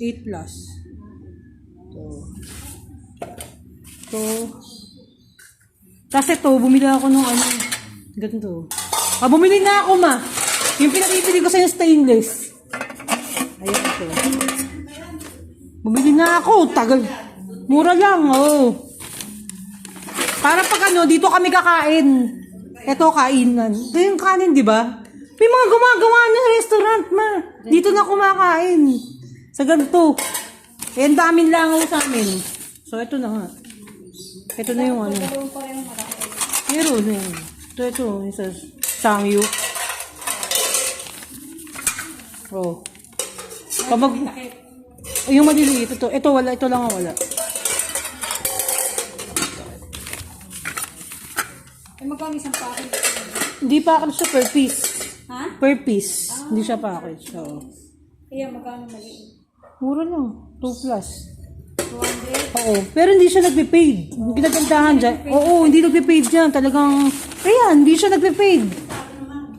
8 plus. Ito. Ito. Tapos ito, bumili ako ng ano, ganito. Ah, bumili na ako, ma. Yung pinakibili ko sa yung stainless. Ayan ito. Bumili na ako, tagal. Mura lang, oh. Para pag ano, dito kami kakain. Ito, kainan. Ito yung kanin, di ba? May mga gumagawa ng restaurant, ma. Dito na kumakain. Sa ganito. Eh, ang daming langaw sa amin. So, ito na nga. Ito na yung ano. Meron na yun. Ito, ito. Yung sa Sangyu. Oh. Kapag... Yung maliliit. Ito, ito wala. Ito lang ang wala. Eh, magkano isang packet? Hindi pa ako siya per piece. Ha? Per piece. Hindi siya package. So, Iya, magkano maliit? mura lang. 2 plus. 200? Oo. Pero hindi siya nagpe-paid. Yung Ginagandahan dyan. Oo, hindi nagpe-paid dyan. Talagang, ayan, hindi siya nagpe-paid.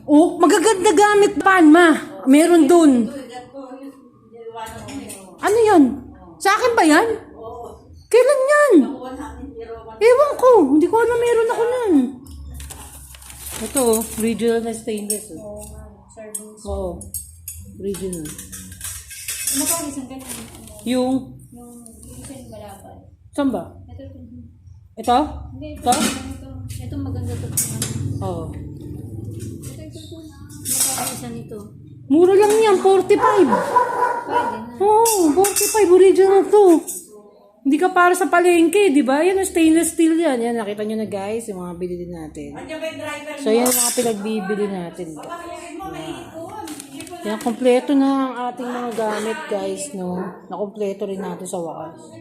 Oh, magaganda gamit pan, ma. Meron dun. Ano yan? Sa akin ba yan? Kailan yan? Ewan ko. Hindi ko alam meron ako nun. Ito, original na stainless. oh. Oo nga, servings. Oo. Original. Eh, magkano isang ganyan? Yung, Yung isa yung malapad. saan ba? Ito, ito. Ito? Hindi, ito. Ito? Ito, ito maganda to. Oo. Ito, ito, ito. Magkano isa nito? Mura lang yan, 45. Pwede na. Oo, oh, 45 original to. Hindi ka para sa palengke, di ba? Yan, stainless steel yan. Yan, nakita nyo na guys, yung mga bilhin natin. So, yan yung mga pinagbibili natin. Yan, kompleto na ang ating mga gamit guys, no? Nakompleto rin natin sa wakas.